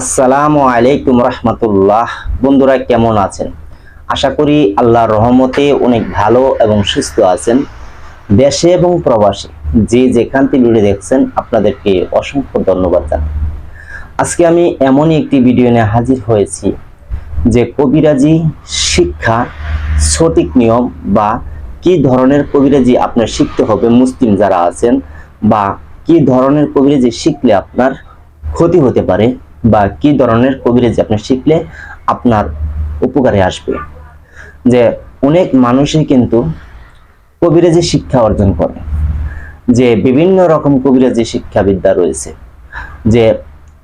আসসালামু আলাইকুম রহমতুল্লাহ। বন্ধুরা, কেমন আছেন? আশা করি আল্লাহর রহমতে অনেক ভালো এবং সুস্থ আছেন। দেশে এবং প্রবাসে যে যেখান থেকে ভিডিও দেখছেন, আপনাদেরকে অসংখ্য ধন্যবাদ জানাই। আজকে আমি এমনই একটি ভিডিও নিয়ে হাজির হয়েছি, যে কবিরাজি শিক্ষা সঠিক নিয়ম বা কি ধরনের কবিরাজি আপনার শিখতে হবে মুসলিম যারা আছেন বা কি ধরনের কবিরাজি শিখলে আপনার ক্ষতি হতে পারে বা কি ধরনের কবিরাজি আপনি শিখলে আপনার উপকারে আসবে। যে অনেক মানুষই কিন্তু কবিরাজি শিক্ষা অর্জন করে। যে বিভিন্ন রকম কবিরাজি শিক্ষাবিদ্যা রয়েছে। যে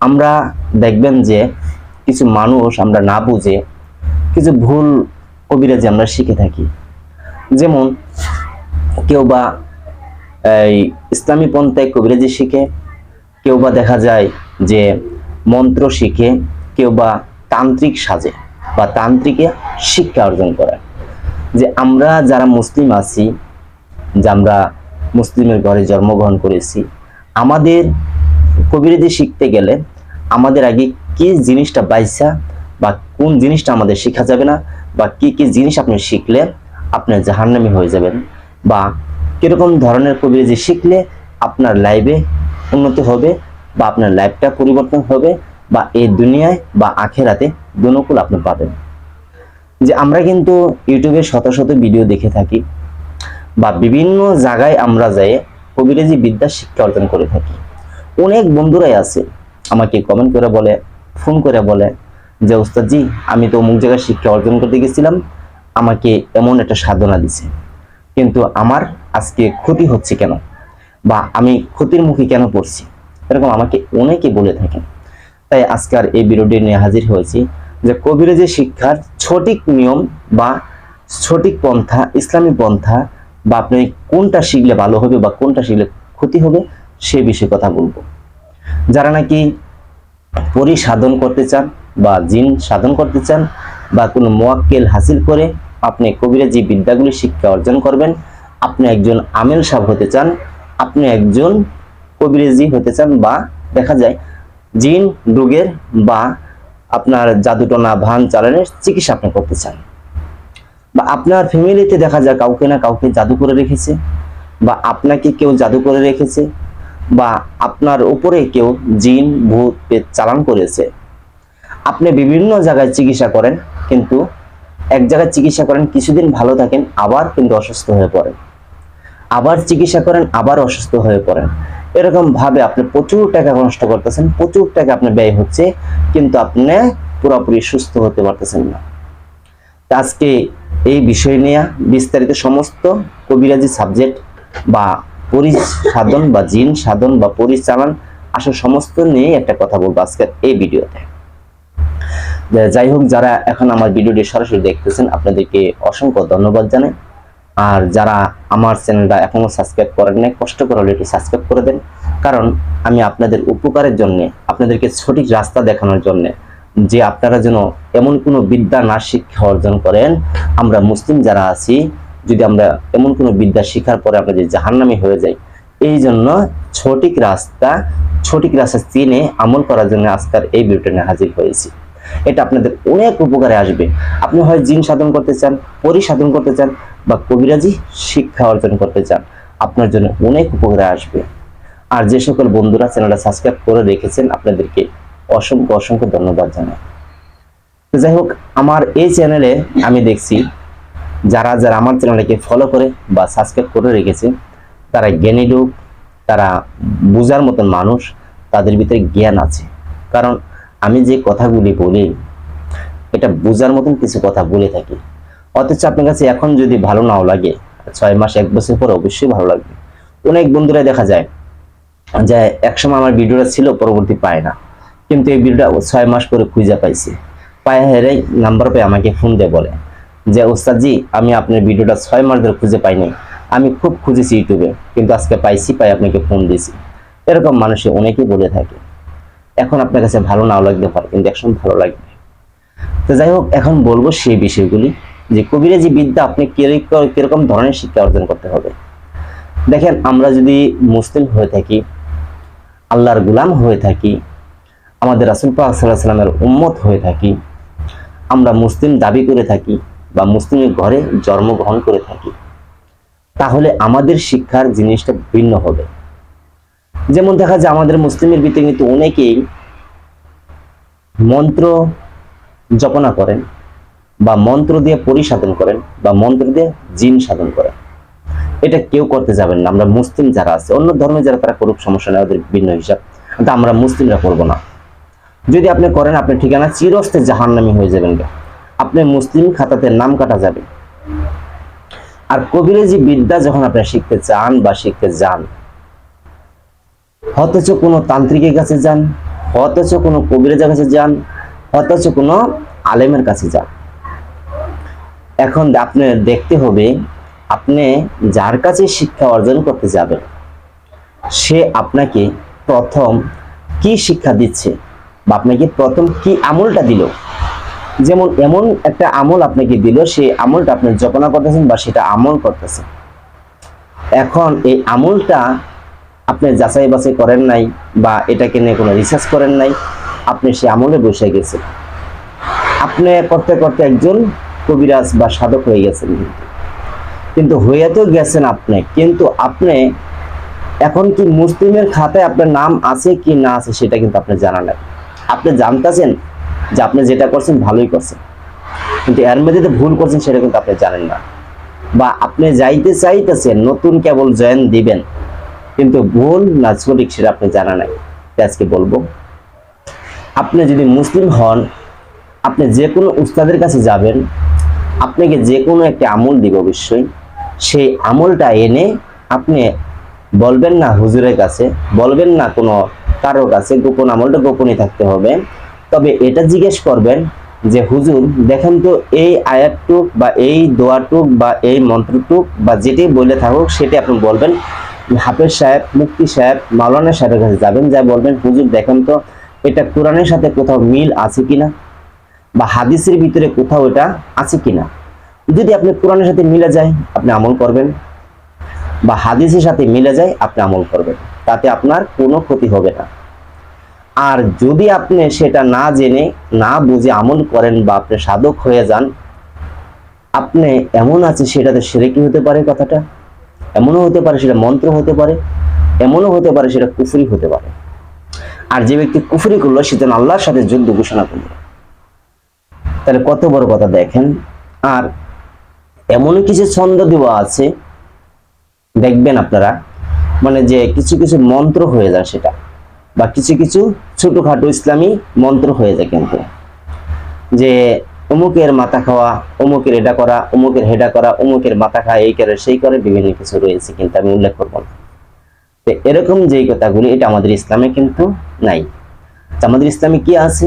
আমরা দেখবেন যে কিছু মানুষ আমরা না বুঝে কিছু ভুল কবিরাজি আমরা শিখে থাকি। যেমন কেউ বা এই ইসলামী পন্থায় কবিরাজি শিখে, কেউ বা দেখা যায় যে মন্ত্র শিখে কেউ বা তান্ত্রিক সাজে বা তান্ত্রিকে শিক্ষা অর্জন করে। যে আমরা যারা মুসলিম আছি, যে আমরা মুসলিমের ঘরে জন্মগ্রহণ করেছি, আমাদের কবিরাজি শিখতে গেলে আমাদের আগে কি জিনিসটা বাইসা বা কোন জিনিসটা আমাদের শেখা যাবে না বা কি কি জিনিস আপনি শিখলে আপনার জাহান্নামি হয়ে যাবেন বা কীরকম ধরনের কবিরাজি শিখলে আপনার লাইফে উন্নতি হবে বা আপনার লাইফটা পরিবর্তন হবে বা এই দুনিয়ায় বা আখেরাতে দুনকুল আপনি পাবেন। যে আমরা কিন্তু ইউটিউবে শত শত ভিডিও দেখে থাকি বা বিভিন্ন জায়গায় আমরা যাই কবিরাজি বিদ্যা শিক্ষা অর্জন করে থাকি। অনেক বন্ধুরাই আছে, আমাকে কমেন্ট করে বলে ফোন করে বলে যে, ওস্তাদজি, আমি তো অমুক জায়গায় শিক্ষা অর্জন করতে গেছিলাম, আমাকে এমন একটা সাধনা দিছে। কিন্তু আমার আজকে ক্ষতি হচ্ছে কেন? বা আমি ক্ষতির মুখে কেন পড়ছি? এরকম আমাকে অনেকে বলে থাকেন। তাই আজকের এই ভিডিওটি নিয়ে হাজির হয়েছি যে কবিরাজি শিক্ষার সঠিক নিয়ম বা সঠিক পন্থা, ইসলামী পন্থা, বা আপনি কোনটা শিখলে ভালো হবে বা কোনটা শিখলে ক্ষতি হবে, সে বিষয়ে কথা বলব। যারা নাকি পরি সাধন করতে চান বা জিন সাধন করতে চান বা কোনো মোয়াক্কেল হাসিল করে আপনি কবিরাজি বিদ্যাগুলি শিক্ষা অর্জন করবেন, আপনি একজন আমেল সাহ হতে চান, আপনি একজন কবিরাজি হতে চান বা দেখা যায় জিন রোগের বা আপনার জাদুটনা ভান চালানের চিকিৎসা আপনি করতে চান। বা আপনার ফ্যামিলিতে দেখা যায় কাউকে না কাউকে জাদু করে রেখেছে, বা আপনাকে কেউ জাদু করে রেখেছে, বা আপনার উপরে কেউ জিন, ভূত পেট চালান করেছে। আপনি বিভিন্ন জায়গায় চিকিৎসা করেন, কিন্তু এক জায়গায় চিকিৎসা করেন, কিছুদিন ভালো থাকেন, আবার কিন্তু অসুস্থ হয়ে পড়েন। আবার চিকিৎসা করেন, আবার অসুস্থ হয়ে পড়েন। এরকম ভাবে আপনি প্রচুর টাকা নষ্ট করতেছেন, প্রচুর টাকা আপনার ব্যয় হচ্ছে, কিন্তু আপনি পুরোপুরি সুস্থ হতে পারতেছেন না। আজকে এই বিষয় নিয়ে বিস্তারিত সমস্ত কবিরাজি সাবজেক্ট বা পরিসাধন বা জিন সাধন বা পরিচালন আসলে সমস্ত নিয়ে একটা কথা বলব আজকের এই ভিডিওতে। যাই হোক, যারা এখন আমার ভিডিওটি সরাসরি দেখতেছেন, আপনাদেরকে অসংখ্য ধন্যবাদ জানাই। আর যারা আমার চ্যানেলটা এখনও সাবস্ক্রাইব করেন নাই, কষ্ট করে হলে এটি সাবস্ক্রাইব করে দেন। কারণ আমি আপনাদের উপকারের জন্য, আপনাদেরকে সঠিক রাস্তা দেখানোর জন্য যে আপনারা যেন এমন কোনো বিদ্যা না শিক্ষা অর্জন করেন, আমরা মুসলিম যারা আছি, যদি আমরা এমন কোনো বিদ্যা শিখার পরে আমরা যে জাহান্নামি হয়ে যাই, এই জন্য সঠিক রাস্তা সঠিক রাস্তা চিনে আমল করার জন্য আজকের এই নিয়ে হাজির হয়েছি। এটা আপনাদের অনেক উপকারে আসবে। আপনি হয় জিন সাধন করতে চান, পরি সাধন করতে চান বা কবিরাজি শিক্ষা অর্জন করতে চান, আপনার জন্য অনেক উপকারে আসবে। আর যে সকল বন্ধুরা চ্যানেলটা সাবস্ক্রাইব করে রেখেছেন, আপনাদেরকে অসংখ্য অসংখ্য ধন্যবাদ জানাই। যাই হোক, আমার এই চ্যানেলে আমি দেখছি, যারা যারা আমার চ্যানেলটাকে ফলো করে বা সাবস্ক্রাইব করে রেখেছে, তারা জ্ঞানী লোক, তারা বোঝার মতন মানুষ, তাদের ভিতরে জ্ঞান আছে। কারণ আমি যে কথাগুলি বলি, এটা বোঝার মতন কিছু কথা বলে থাকি। অথচ আপনার কাছে এখন যদি ভালো নাও লাগে, ছয় মাস, এক বছর পর অবশ্যই ভালো লাগবে। অনেক বন্ধুরা দেখা যায় যে একসময় আমার ভিডিওটা ছিল, পরবর্তী পায় না। কিন্তু এই ভিডিওটা ছয় মাস পরে খুঁজে পাইছি। পায়ে হেরে নাম্বার পেয়ে আমাকে ফোন দিয়ে বলে যে, ওস্তাদজি, আমি আপনার ভিডিওটা ছয় মাস ধরে খুঁজে পাইনি। আমি খুব খুঁজেছি ইউটিউবে, কিন্তু আজকে পাইছি পাই আপনাকে ফোন দিয়েছি। এরকম মানুষে অনেকেই বলে থাকে। এখন আপনার কাছে ভালো নাও লাগতে পারে, কিন্তু একসময় ভালো লাগবে। তো যাই হোক, এখন বলব সেই বিষয়গুলি। যে কবিরাজি বিদ্যা আপনি কীরকম ধরনের শিক্ষা অর্জন করতে হবে। দেখেন, আমরা যদি মুসলিম হয়ে থাকি, আল্লাহর গুলাম হয়ে থাকি, আমাদের রাসুল পাক সাল্লাহ সাল্লামের উম্মত হয়ে থাকি, আমরা মুসলিম দাবি করে থাকি বা মুসলিমের ঘরে জন্মগ্রহণ করে থাকি, তাহলে আমাদের শিক্ষার জিনিসটা ভিন্ন হবে। যেমন দেখা যায়, আমাদের মুসলিমের ভিতরে কিন্তু অনেকেই মন্ত্র জপনা করেন। বা মন্ত্র দিয়ে পরিসাধন করেন বা মন্ত্র দিয়ে জিন সাধন করেন। এটা কেউ করতে যাবেন না। আমরা মুসলিম যারা আছে, অন্য ধর্মে যারা, তারা করুক, সমস্যা নেই, ওদের ভিন্ন হিসাব। কিন্তু আমরা মুসলিমরা করব না। যদি আপনি করেন, আপনার ঠিকানা চিরস্তে জাহান্নামি হয়ে যাবেন। আপনি মুসলিম খাতাতে নাম কাটা যাবে। আর কবিরাজি বিদ্যা যখন আপনি শিখতে চান বা শিখতে যান অথচ কোনো তান্ত্রিকের কাছে যান অথচ কোনো কবিরাজের কাছে যান অথচ কোনো আলেমের কাছে যান এখন আপনি দেখতে হবে, আপনি যার কাছে শিক্ষা অর্জন করতে যাবেন, সে আপনাকে প্রথম কি শিক্ষা দিচ্ছে বা আপনাকে প্রথম কি আমলটা দিল। যেমন এমন একটা আমল আপনাকে দিল, সেই আমলটা আপনি জপনা করতেছেন বা সেটা আমল করতেছেন। এখন এই আমলটা আপনি যাচাই বাছাই করেন নাই বা এটাকে নিয়ে কোনো রিসার্চ করেন নাই, আপনি সে আমলে বসে গেছেন। আপনি করতে করতে একজন কবিরাজ বা সাধক হয়ে গেছেন। কিন্তু কিন্তু হয়ে তো গেছেন আপনি, কিন্তু আপনি এখন কি মুসলিমের খাতায় আপনার নাম আছে কি না আছে সেটা কিন্তু আপনি জানা নাই আপনি জানতেছেন যে আপনি যেটা করছেন ভালোই করছেন, কিন্তু এর মধ্যে ভুল করছেন সেটা কিন্তু আপনি জানেন না। বা আপনি যাইতে চাইতেছেন, নতুন কেবল জয়েন দিবেন, কিন্তু ভুল না সঠিক সেটা আপনি জানা নাই আজকে বলব, আপনি যদি মুসলিম হন, আপনি যে কোনো উস্তাদের কাছে যাবেন আপনাকে যে কোনো একটা আমল দিবে অবশ্যই। সেই আমলটা এনে আপনি বলবেন না হুজুরের কাছে, বলবেন না কোনো কারোর কাছে, গোপন আমলটা গোপনই থাকতে হবে। তবে এটা জিজ্ঞেস করবেন যে, হুজুর, দেখেন তো এই আয়াতটুক বা এই দোয়াটুক বা এই মন্ত্রটুক বা যেটি বলে থাকুক, সেটি আপনি বলবেন। হাফেজ সাহেব মুক্তি সাহেব, মাওলানা সাহেবের কাছে যাবেন, যা বলবেন, হুজুর, দেখেন তো এটা কোরআনের সাথে কোথাও মিল আছে কিনা? বা হাদিসের ভিতরে কোথাও এটা আছে কিনা? যদি আপনি কোরআনের সাথে মিলে যায়, আপনি আমল করবেন। বা হাদিসের সাথে মিলে যায়, আপনি আমল করবেন। তাতে আপনার কোনো ক্ষতি হবে না। আর যদি আপনি সেটা না জেনে, না বুঝে আমল করেন বা আপনি সাধক হয়ে যান, আপনি এমন আছে সেটাতে সেরে কি হতে পারে কথাটা, এমনও হতে পারে সেটা মন্ত্র হতে পারে, এমনও হতে পারে সেটা কুফরি হতে পারে। আর যে ব্যক্তি কুফরি করল, সে যেন আল্লাহর সাথে যুদ্ধ ঘোষণা করল। তাহলে কত বড় কথা দেখেন? আর এমন কিছু ছন্দ দেওয়া আছে, দেখবেন আপনারা মানে যে কিছু কিছু মন্ত্র হয়ে যায় সেটা, বা কিছু কিছু ছোটখাটো ইসলামী মন্ত্র হয়ে যায় কিন্তু। যে অমুকের মাথা খাওয়া, অমুকের এটা করা, অমুকের হেডা করা, অমুকের মাথা খাওয়া এই করে, সেই করে বিভিন্ন কিছু রয়েছে কিন্তু আমি উল্লেখ করব না। তো এরকম যেই কথাগুলি, এটা আমাদের ইসলামে কিন্তু নাই। আমাদের ইসলামে কি আছে?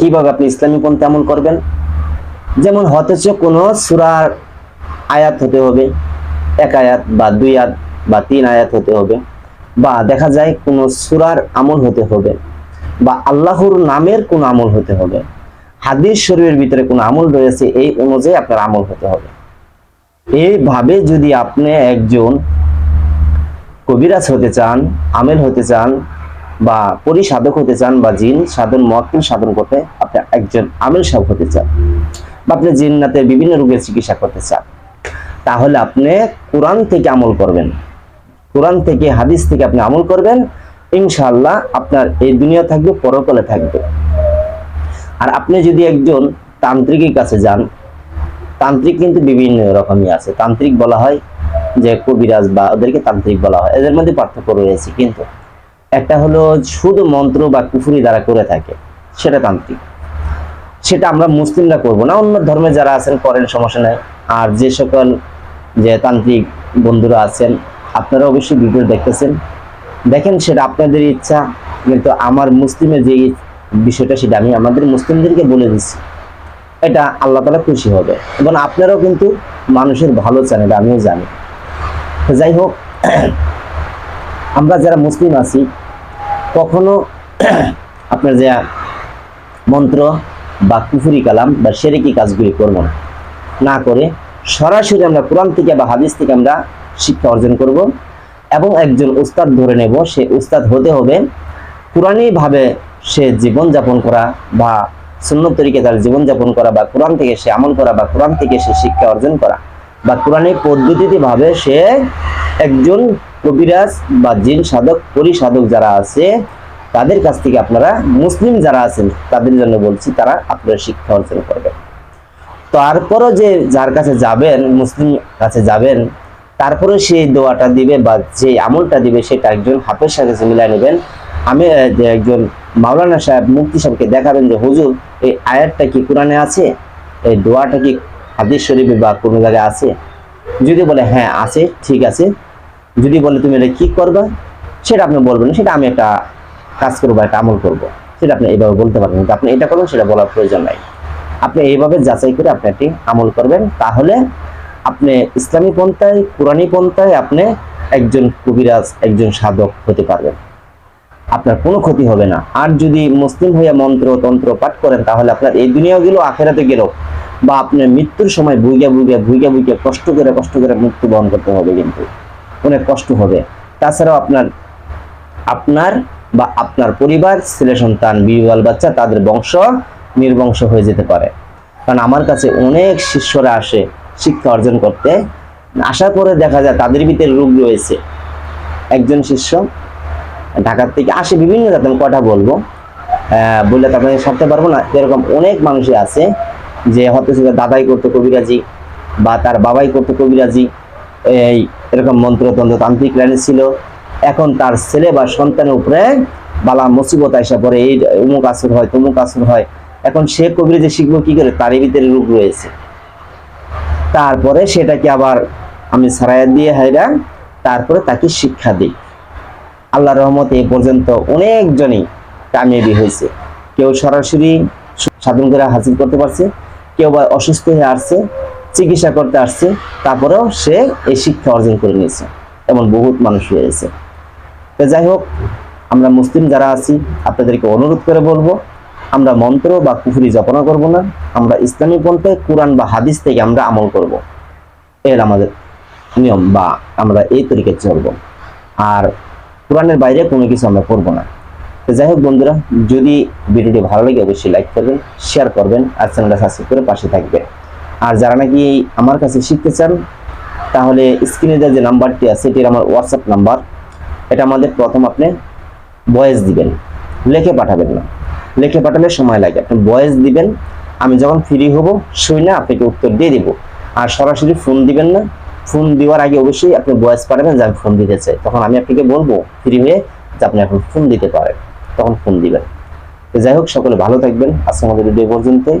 কীভাবে আপনি ইসলামী পন্থা আমল করবেন? যেমন হতেছ কোনো সুরার আয়াত হতে হবে, এক আয়াত বা দুই আয়াত বা তিন আয়াত হতে হবে, বা দেখা যায় কোনো সুরার আমল হতে হবে, বা আল্লাহর নামের কোন আমল হতে হবে, হাদিস শরীরের ভিতরে কোন আমল রয়েছে, এই অনুযায়ী আপনার আমল হতে হবে। এইভাবে যদি আপনি একজন কবিরাজ হতে চান, আমেল হতে চান বা পরিসাধক হতে চান বা জিন সাধন মক্কিল সাধন করতে আপনি একজন আমেল সাহেব হতে চান বা আপনি জিন্নাতে বিভিন্ন রোগের চিকিৎসা করতে চান, তাহলে আপনি কোরআন থেকে আমল করবেন। কোরআন থেকে হাদিস থেকে আপনি আমল করবেন, ইনশাআল্লাহ আপনার এই দুনিয়া থাকবে, পরকালে থাকবে। আর আপনি যদি একজন তান্ত্রিকের কাছে যান, তান্ত্রিক কিন্তু বিভিন্ন রকমই আছে। তান্ত্রিক বলা হয় যে কবিরাজ বা ওদেরকে তান্ত্রিক বলা হয়। এদের মধ্যে পার্থক্য রয়েছে কিন্তু। একটা হলো শুধু মন্ত্র বা কুফুরি দ্বারা করে থাকে, সেটা তান্ত্রিক। সেটা আমরা মুসলিমরা করব না, অন্য ধর্মে যারা আছেন করেন, সমস্যা নাই। আর যে সকল যে তান্ত্রিক বন্ধুরা আছেন আপনারা অবশ্যই ভিডিও দেখতেছেন। দেখেন, সেটা আপনাদের ইচ্ছা, কিন্তু আমার মুসলিমের যে বিষয়টা, সেটা আমি আমাদের মুসলিমদেরকে বলে দিচ্ছি। এটা আল্লাহ তালা খুশি হবে। এবং আপনারাও কিন্তু মানুষের ভালো চান, এটা আমিও জানি। যাই হোক, আমরা যারা মুসলিম আছি কখনো আপনার যে মন্ত্র বা কুফুরি কালাম বা সেরেকি কাজগুলি করব না। না করে সরাসরি আমরা কোরআন থেকে বা হাদিস থেকে আমরা শিক্ষা অর্জন করব এবং একজন উস্তাদ ধরে নেব। সে উস্তাদ হতে হবে কোরআনই ভাবে সে জীবন যাপন করা বা সুন্নত তরিকে তার জীবন যাপন করা বা কোরআন থেকে সে আমল করা বা কোরআন থেকে সে শিক্ষা অর্জন করা বা কোরআনের পদ্ধতিতে ভাবে সে একজন কবিরাজ বা জিন সাধক, পরি সাধক যারা আছে, তাদের কাছ থেকে আপনারা মুসলিম যারা আছেন, তাদের জন্য বলছি, তারা আপনারা শিক্ষা অর্জন করবেন। তারপরও যে যার কাছে যাবেন, মুসলিম কাছে যাবেন তারপরে সেই দোয়াটা দিবে বা যে আমলটা দিবে, সেটা একজন হাফের সাথে মিলাই নেবেন। আমি একজন মাওলানা সাহেব মুক্তি সাহেবকে দেখাবেন যে, হুজুর, এই আয়াতটা কি কোরআনে আছে? এই দোয়াটা কি হাদিস শরীফে বা কোনো জায়গায় আছে? যদি বলে হ্যাঁ আছে, ঠিক আছে। যদি বলে তুমি এটা কি করবা, সেটা আপনি বলবেন সেটা আমি একটা কাজ করব একটা আমল করব। সেটা আপনি এইভাবে বলতে পারবেন কিন্তু আপনি এটা করবেন, সেটা বলার প্রয়োজন নাই। আপনি এইভাবে যাচাই করে আপনি একটি আমল করবেন, তাহলে আপনি ইসলামী পন্থায়, কোরআনী পন্থায় আপনি একজন কবিরাজ, একজন সাধক হতে পারবেন। আপনার কোনো ক্ষতি হবে না। আর যদি মুসলিম হইয়া মন্ত্র তন্ত্র পাঠ করেন, তাহলে আপনার এই দুনিয়াও গেল, আখেরাতে গেল। বা আপনার মৃত্যুর সময় ভুইগা ভুইগা ভুইগা ভুইগা কষ্ট করে কষ্ট করে মৃত্যু বহন করতে হবে কিন্তু। অনেক কষ্ট হবে। তাছাড়াও আপনার আপনার বা আপনার পরিবার, ছেলে সন্তান বিবাল বাচ্চা, তাদের বংশ নির্বংশ হয়ে যেতে পারে। কারণ আমার কাছে অনেক শিষ্যরা আসে শিক্ষা অর্জন করতে। আশা করে দেখা যায় তাদের ভিতরে রোগ রয়েছে। একজন শিষ্য ঢাকার থেকে আসে, বিভিন্ন জাতের আমি কটা বলব বললে তো আপনাকে সারতে পারব না। এরকম অনেক মানুষই আছে যে হয়তো দাদাই করতো কবিরাজি বা তার বাবাই করতো কবিরাজি। এই এরকম মন্ত্রতন্ত্র তান্ত্রিক লাইনে ছিল। এখন তার ছেলে বা সন্তানের উপরে বালা মুসিবত আসা পরে এই অমুক আসর হয়, তমুক আসর হয়। এখন সে কবিরাজি শিখব কি করে? তারই ভিতরে রোগ রয়েছে। তারপরে সেটাকে আবার আমি সারাইয়া দিয়ে হাইরা তারপরে তাকে শিক্ষা দিই। আল্লাহ রহমতে এ পর্যন্ত অনেকজনই কামিয়াবি হয়েছে। কেউ সরাসরি সাধন করে হাসিল করতে পারছে, কেউ বা অসুস্থ হয়ে আসছে চিকিৎসা করতে আসছে, তারপরেও সে এই শিক্ষা অর্জন করে নিয়েছে এমন বহুত মানুষ হয়েছে তো যাই হোক, আমরা মুসলিম যারা আছি, আপনাদেরকে অনুরোধ করে বলব, আমরা মন্ত্র বা কুফুরি জপনা করব না, আমরা ইসলামী পন্থে কোরআন বা হাদিস থেকে আমরা আমল করব। এর আমাদের নিয়ম বা আমরা এই তরিকে চলবো। আর কোরআনের বাইরে কোনো কিছু আমরা করব না। তো যাই হোক বন্ধুরা, যদি ভিডিওটি ভালো লাগে অবশ্যই লাইক করবেন শেয়ার করবেন, আর চ্যানেলটা সাবস্ক্রাইব করে পাশে থাকবেন। আর যারা নাকি আমার কাছে শিখতে চান, তাহলে স্ক্রিনে যে নাম্বারটি আছে, এটির আমার হোয়াটসঅ্যাপ নাম্বার। এটা আমাদের প্রথম আপনি ভয়েস দিবেন, লেখে পাঠাবেন না। লেখে পাঠালে সময় লাগে, আপনি ভয়েস দিবেন, আমি যখন ফ্রি হব, শুই না, আপনাকে উত্তর দিয়ে দিব। আর সরাসরি ফোন দিবেন না ফোন দেওয়ার আগে অবশ্যই আপনি ভয়েস পাঠাবেন যে আমি ফোন দিতে চাই। তখন আমি আপনাকে বলব ফ্রি হয়ে যে আপনি এখন ফোন দিতে পারেন। তখন ফোন দিবেন। যাই হোক, সকলে ভালো থাকবেন। আজকে আমাদের ভিডিও পর্যন্তই।